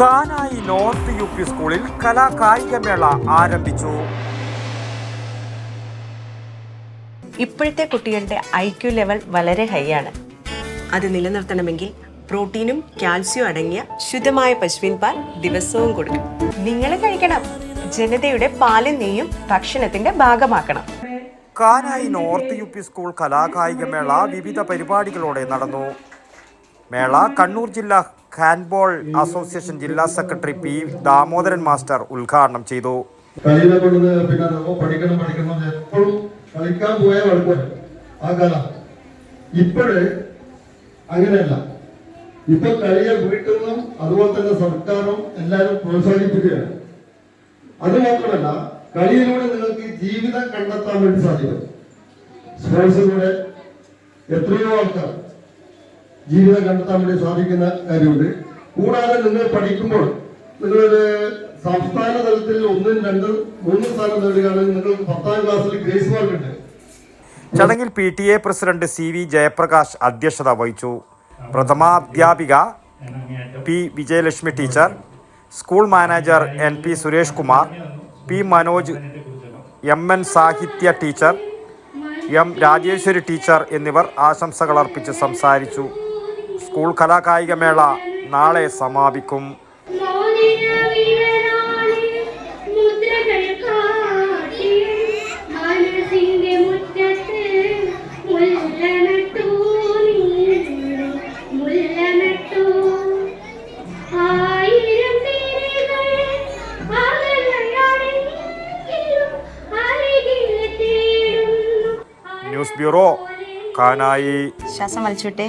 Kanayi north U P സ്കൂളിൽ കലാകായികമേള ആരംഭിച്ചു. ഇപ്പോഴത്തെ കുട്ടികളുടെ ഐ ക്യു ലെവൽ വളരെ ഹൈ ആണ്. അത് നിലനിർത്തണമെങ്കിൽ പ്രോട്ടീനും കാൽസ്യവും അടങ്ങിയ ശുദ്ധമായ പശുവിൻ പാൽ ദിവസവും കൊടുക്കും നിങ്ങൾ കഴിക്കണം. ജനതയുടെ പാലും നെയ്യും ഭക്ഷണത്തിന്റെ ഭാഗമാക്കണം. Kanayi north U P school കലാകായിക മേള വിവിധ പരിപാടികളോടെ നടന്നു. മേള കണ്ണൂർ ജില്ലാ ഹാൻഡ്ബോൾ അസോസിയേഷൻ ജില്ലാ സെക്രട്ടറി പി ദാമോദരൻ മാസ്റ്റർ ഉദ്ഘാടനം ചെയ്തു. പിന്നെ പഠിക്കണം പഠിക്കണം എപ്പോഴും കളിക്കാൻ പോയ അങ്ങനെയല്ല. ഇപ്പൊ കളിയെ വീട്ടിൽ നിന്നും അതുപോലെ തന്നെ സർക്കാരും എല്ലാവരും പ്രോത്സാഹിപ്പിക്കുകയാണ്. അത് മാത്രമല്ല കളിയിലൂടെ നിങ്ങൾക്ക് ജീവിതം കണ്ടെത്താൻ വേണ്ടി സാധിക്കും. സ്പോർട്സിലൂടെ എത്രയോ ആൾക്കാർ ജീവിതം കണ്ടെത്താൻ വേണ്ടി സാധിക്കുന്ന കാര്യമുണ്ട്. കൂടാതെ നിങ്ങൾ പഠിക്കുമ്പോൾ നിങ്ങളൊരു സംസ്ഥാന തലത്തിൽ ഒന്നും രണ്ടും മൂന്നും സ്ഥാനം നേടുകയാണെങ്കിൽ നിങ്ങൾക്ക് പത്താം ക്ലാസ്സിൽ ഗ്രേസ് മാർക്ക് ഉണ്ട് ചടങ്ങിൽ P T A president C V Jayaprakash അധ്യക്ഷത വഹിച്ചു. പ്രഥമാധ്യാപിക P Vijayalakshmi teacher school manager N P Suresh Kumar P Manoj M N Sahitya teacher M Rajeswari teacher എന്നിവർ ആശംസകൾ അർപ്പിച്ച് സംസാരിച്ചു. സ്കൂൾ കലാകായിക മേള നാളെ സമാപിക്കും. News bureau Kanayi. ശ്വാസം മനസ്സിന്റെ